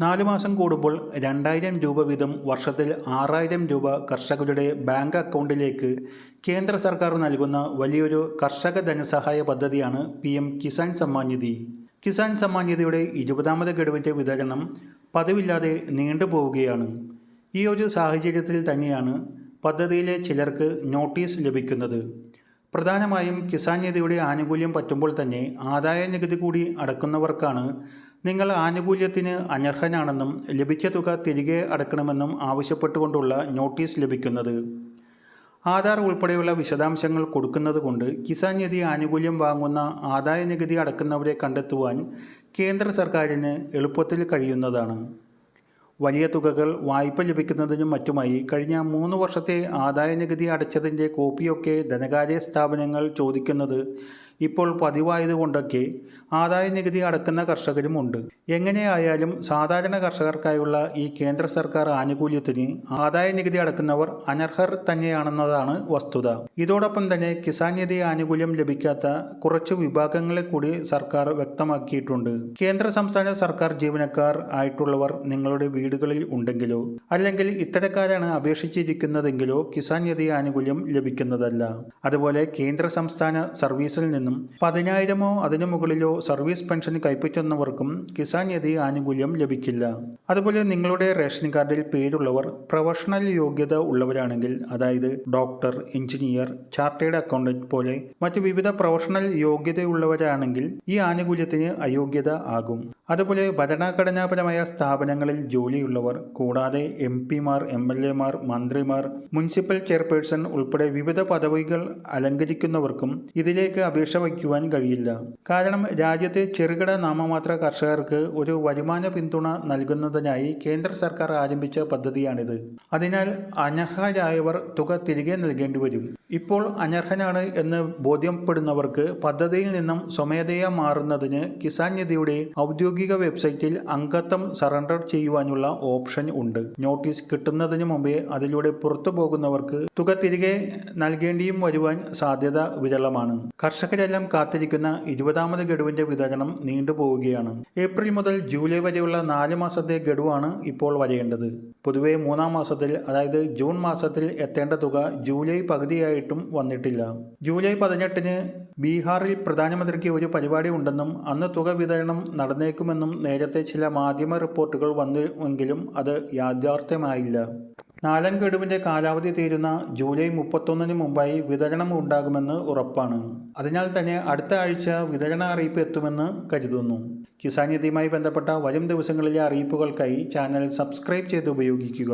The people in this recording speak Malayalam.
നാല് മാസം കൂടുമ്പോൾ രണ്ടായിരം രൂപ വീതം വർഷത്തിൽ ആറായിരം രൂപ കർഷകരുടെ ബാങ്ക് അക്കൗണ്ടിലേക്ക് കേന്ദ്ര സർക്കാർ നൽകുന്ന വലിയൊരു കർഷക ധനസഹായ പദ്ധതിയാണ് പി എം കിസാൻ സമ്മാൻ നിധി. കിസാൻ സമ്മാൻ നിധിയുടെ ഇരുപതാമത് ഗഡുവിന്റെ വിതരണം പതിവില്ലാതെ നീണ്ടുപോവുകയാണ് ഈ ഒരു സാഹചര്യത്തിൽ തന്നെയാണ് പദ്ധതിയിലെ ചിലർക്ക് നോട്ടീസ് ലഭിക്കുന്നത്. പ്രധാനമായും കിസാൻ നിധിയുടെ ആനുകൂല്യം പറ്റുമ്പോൾ തന്നെ ആദായ നികുതി കൂടി അടക്കുന്നവർക്കാണ് നിങ്ങൾ ആനുകൂല്യത്തിന് അനർഹനാണെന്നും ലഭിച്ച തുക തിരികെ അടക്കണമെന്നും ആവശ്യപ്പെട്ടുകൊണ്ടുള്ള നോട്ടീസ് ലഭിക്കുന്നത്. ആധാർ ഉൾപ്പെടെയുള്ള വിശദാംശങ്ങൾ കൊടുക്കുന്നത് കൊണ്ട് കിസാൻ നിധി ആനുകൂല്യം വാങ്ങുന്ന ആദായ നികുതി അടക്കുന്നവരെ കണ്ടെത്തുവാൻ കേന്ദ്ര സർക്കാരിന് എളുപ്പത്തിൽ കഴിയുന്നതാണ്. വലിയ തുകകൾ വായ്പ ലഭിക്കുന്നതിനും മറ്റുമായി കഴിഞ്ഞ മൂന്ന് വർഷത്തെ ആദായ നികുതി അടച്ചതിന്റെ കോപ്പിയൊക്കെ ധനകാര്യ സ്ഥാപനങ്ങൾ ചോദിക്കുന്നത് ഇപ്പോൾ പതിവായതുകൊണ്ടൊക്കെ ആദായ നികുതി അടക്കുന്ന കർഷകരുമുണ്ട് എങ്ങനെയായാലും സാധാരണ കർഷകർക്കായുള്ള ഈ കേന്ദ്ര സർക്കാർ ആനുകൂല്യത്തിന് ആദായ നികുതി അടക്കുന്നവർ അനർഹർ തന്നെയാണെന്നതാണ് വസ്തുത. ഇതോടൊപ്പം തന്നെ കിസാൻ നിധി ആനുകൂല്യം ലഭിക്കാത്ത കുറച്ച് വിഭാഗങ്ങളെ കൂടി സർക്കാർ വ്യക്തമാക്കിയിട്ടുണ്ട്. കേന്ദ്ര സംസ്ഥാന സർക്കാർ ജീവനക്കാർ ആയിട്ടുള്ളവർ നിങ്ങളുടെ വീടുകളിൽ ഉണ്ടെങ്കിലോ അല്ലെങ്കിൽ ഇത്തരക്കാരാണ് അപേക്ഷിച്ചിരിക്കുന്നതെങ്കിലോ കിസാൻ നിധി ആനുകൂല്യം ലഭിക്കുന്നതല്ല. അതുപോലെ കേന്ദ്ര സംസ്ഥാന സർവീസിൽ നിന്നും പതിനായിരമോ അതിനു മുകളിലോ സർവീസ് പെൻഷൻ കൈപ്പറ്റുന്നവർക്കും കിസാൻ നിധി ആനുകൂല്യം ലഭിക്കില്ല. അതുപോലെ നിങ്ങളുടെ റേഷൻ കാർഡിൽ പേരുള്ളവർ പ്രൊഫഷണൽ യോഗ്യത ഉള്ളവരാണെങ്കിൽ അതായത് ഡോക്ടർ എഞ്ചിനീയർ ചാർട്ടേഡ് അക്കൗണ്ടന്റ് പോലെ മറ്റ് വിവിധ പ്രൊഫഷണൽ യോഗ്യതയുള്ളവരാണെങ്കിൽ ഈ ആനുകൂല്യത്തിന് അയോഗ്യത ആകും. അതുപോലെ ഭരണഘടനാപരമായ സ്ഥാപനങ്ങളിൽ ജോലിയുള്ളവർ കൂടാതെ എം പിമാർ എം എൽ എമാർ മന്ത്രിമാർ മുനിസിപ്പൽ ചെയർപേഴ്സൺ ഉൾപ്പെടെ വിവിധ പദവികൾ അലങ്കരിക്കുന്നവർക്കും ഇതിലേക്ക് അപേക്ഷ വയ്ക്കുവാൻ കഴിയില്ല. കാരണം രാജ്യത്തെ ചെറുകിട നാമമാത്ര കർഷകർക്ക് ഒരു വരുമാന പിന്തുണ നൽകുന്നതിനായി കേന്ദ്ര സർക്കാർ ആരംഭിച്ച പദ്ധതിയാണിത്. അതിനാൽ അനർഹരായവർ തുക തിരികെ നൽകേണ്ടി വരും. ഇപ്പോൾ അനർഹനാണ് എന്ന് ബോധ്യപ്പെടുന്നവർക്ക് പദ്ധതിയിൽ നിന്നും സ്വമേധയാ മാറുന്നതിന് കിസാൻ നിധിയുടെ ഔദ്യോഗിക വെബ്സൈറ്റിൽ അംഗത്വം സറണ്ടർ ചെയ്യുവാനുള്ള ഓപ്ഷൻ ഉണ്ട്. നോട്ടീസ് കിട്ടുന്നതിന് മുമ്പേ അതിലൂടെ പുറത്തു പോകുന്നവർക്ക് തുക തിരികെ നൽകേണ്ടിയും വരുവാൻ സാധ്യത വിരളമാണ്. കർഷകരെല്ലാം കാത്തിരിക്കുന്ന ഇരുപതാമത് ഗഡുവിന്റെ വിതരണം നീണ്ടുപോവുകയാണ് ഏപ്രിൽ മുതൽ ജൂലൈ വരെയുള്ള നാല് മാസത്തെ ഗഡുവാണ് ഇപ്പോൾ വരേണ്ടത് പൊതുവെ മൂന്നാം മാസത്തിൽ അതായത് ജൂൺ മാസത്തിൽ എത്തേണ്ട തുക ജൂലൈ പകുതിയായിട്ടും വന്നിട്ടില്ല. ജൂലൈ പതിനെട്ടിന് ബീഹാറിൽ പ്രധാനമന്ത്രിക്ക് ഒരു പരിപാടി ഉണ്ടെന്നും അന്ന് തുക വിതരണം നടന്നേക്കുമെന്നും നേരത്തെ ചില മാധ്യമ റിപ്പോർട്ടുകൾ വന്നുവെങ്കിലും അത് യാഥാർത്ഥ്യമായില്ല. നാലാം ഗഡുവിന്റെ കാലാവധി തീരുന്ന ജൂലൈ മുപ്പത്തൊന്നിന് മുമ്പായി വിതരണം ഉണ്ടാകുമെന്ന് ഉറപ്പാണ്. അതിനാൽ തന്നെ അടുത്ത ആഴ്ച വിതരണ അറിയിപ്പ് എത്തുമെന്ന് കരുതുന്നു. കിസാൻ നിധിയുമായി ബന്ധപ്പെട്ട വരും ദിവസങ്ങളിലെ അറിയിപ്പുകൾക്കായി ചാനൽ സബ്സ്ക്രൈബ് ചെയ്ത് ഉപയോഗിക്കുക.